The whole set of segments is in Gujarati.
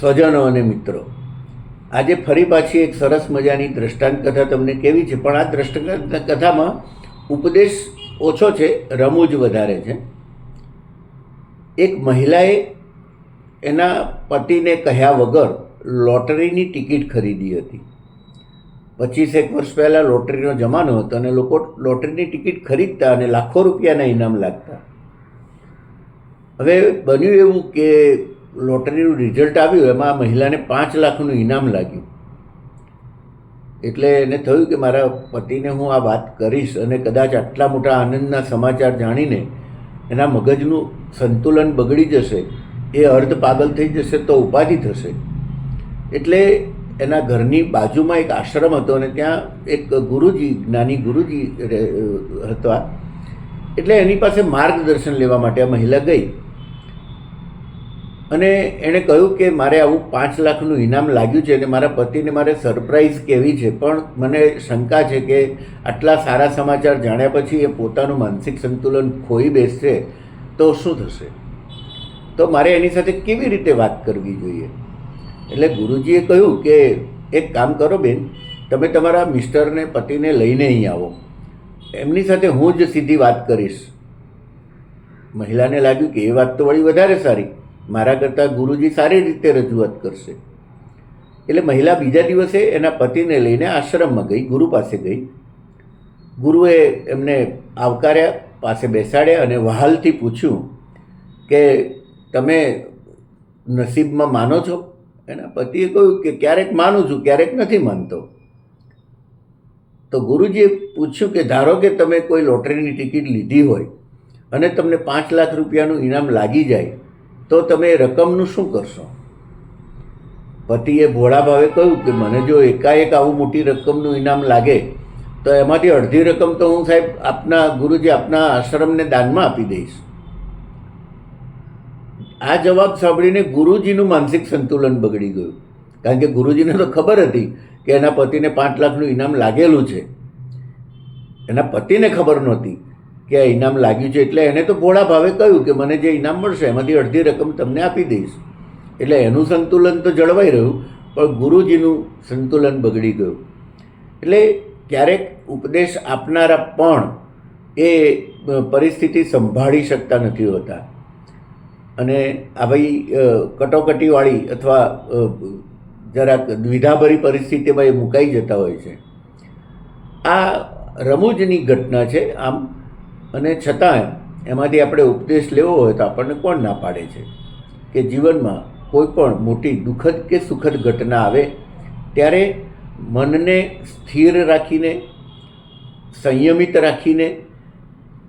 સ્વજનો અને મિત્રો, આજે ફરી પાછી એક સરસ મજાની દ્રષ્ટાંત કથા તમને કેવી છે? પણ આ દ્રષ્ટાંત કથામાં ઉપદેશ ઓછો છે રમૂજ વધારે છે. એક મહિલાએ એના પતિને કહ્યા વગર લોટરીની ટિકિટ ખરીદી હતી. પચીસેક વર્ષ પહેલાં લોટરીનો જમાનો હતો અને લોકો લોટરીની ટિકિટ ખરીદતા અને લાખો રૂપિયાના ઇનામ લાગતા. હવે બન્યું એવું કે લોટરીનું રિઝલ્ટ આવ્યું, એમાં મહિલાને પાંચ લાખનું ઇનામ લાગ્યું. એટલે એને થયું કે મારા પતિને હું આ વાત કરીશ અને કદાચ આટલા મોટા આનંદના સમાચાર જાણીને એના મગજનું સંતુલન બગડી જશે, એ અર્ધ પાગલ થઈ જશે તો ઉપાધિ થશે. એટલે એના ઘરની બાજુમાં એક આશ્રમ હતો અને ત્યાં એક ગુરુજી, જ્ઞાની ગુરુજી હતા. એટલે એની પાસે માર્ગદર્શન લેવા માટે આ મહિલા ગઈ. અને એણે કહ્યું કે મારે આવું પાંચ લાખનું ઇનામ લાગ્યું છે અને મારા પતિને મારે સરપ્રાઈઝ કેવી છે, પણ મને શંકા છે કે આટલા સારા સમાચાર જાણ્યા પછી એ પોતાનું માનસિક સંતુલન ખોઈ બેસશે તો શું થશે? તો મારે એની સાથે કેવી રીતે વાત કરવી જોઈએ? એટલે ગુરુજીએ કહ્યું કે એક કામ કરો બેન, તમે તમારા મિસ્ટરને, પતિને લઈને અહીં આવો. એમની સાથે હું જ સીધી વાત કરીશ. મહિલાને લાગ્યું કે એ વાત તો વળી વધારે સારી. મારા કરતાં ગુરુજી સારી રીતે રજૂઆત કરશે. એટલે મહિલા બીજા દિવસે એના પતિને લઈને આશ્રમમાં ગઈ, ગુરુ પાસે ગઈ. ગુરુએ એમને આવકાર્યા, પાસે બેસાડ્યા અને વહાલથી પૂછ્યું કે તમે નસીબમાં માનો છો? એના પતિએ કહ્યું કે ક્યારેક માનું છું, ક્યારેક નથી માનતો. તો ગુરુજીએ પૂછ્યું કે ધારો કે તમે કોઈ લોટરીની ટિકિટ લીધી હોય અને તમને પાંચ લાખ રૂપિયાનું ઇનામ લાગી જાય તો તમે રકમનું શું કરશો? પતિએ ભોળા ભાવે કહ્યું કે મને જો એકાએક આવું મોટી રકમનું ઇનામ લાગે, તો એમાંથી અડધી રકમ તો હું સાહેબ આપના ગુરુજી આપના આશ્રમને દાનમાં આપી દઈશ. આ જવાબ સાંભળીને ગુરુજીનું માનસિક સંતુલન બગડી ગયું. કારણ કે ગુરુજીને તો ખબર હતી કે એના પતિને પાંચ લાખનું ઇનામ લાગેલું છે. એના પતિને ખબર નહોતી. કે આ ઇનામ લાગ્યું છે એટલે એને તો ભોળા ભાવે કહ્યું કે મને જે ઇનામ મળશે એમાંથી અડધી રકમ તમને આપી દઈશ. એટલે એનું સંતુલન તો જળવાઈ રહ્યું, પણ ગુરુજીનું સંતુલન બગડી ગયું. એટલે ક્યારેક ઉપદેશ આપનારા પણ એ પરિસ્થિતિ સંભાળી શકતા નથી હોતા. અને આવી કટોકટીવાળી અથવા જરાક દ્વિધાભરી પરિસ્થિતિમાં એ મુકાઈ જતા હોય છે. આ રમૂજની ઘટના છે. આમ અને છતાંય એમાંથી આપણે ઉપદેશ લેવો હોય તો આપણને કોણ ના પાડે છે? કે જીવનમાં કોઈ પણ મોટી દુઃખદ કે સુખદ ઘટના આવે, ત્યારે મનને સ્થિર રાખીને, સંયમિત રાખીને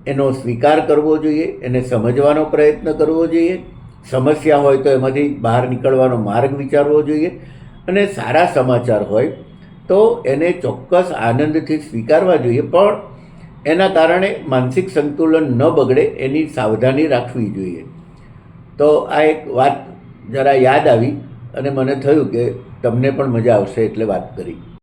એનો સ્વીકાર કરવો જોઈએ, એને સમજવાનો પ્રયત્ન કરવો જોઈએ. સમસ્યા હોય તો એમાંથી બહાર નીકળવાનો માર્ગ વિચારવો જોઈએ. અને સારા સમાચાર હોય તો એને ચોક્કસ આનંદથી સ્વીકારવા જોઈએ. પણ એના કારણે માનસિક સંતુલન ન બગડે એની સાવધાની રાખવી જોઈએ. તો આ એક વાત જરા યાદ આવી અને મને થયું કે તમને પણ મજા આવશે એટલે વાત કરી.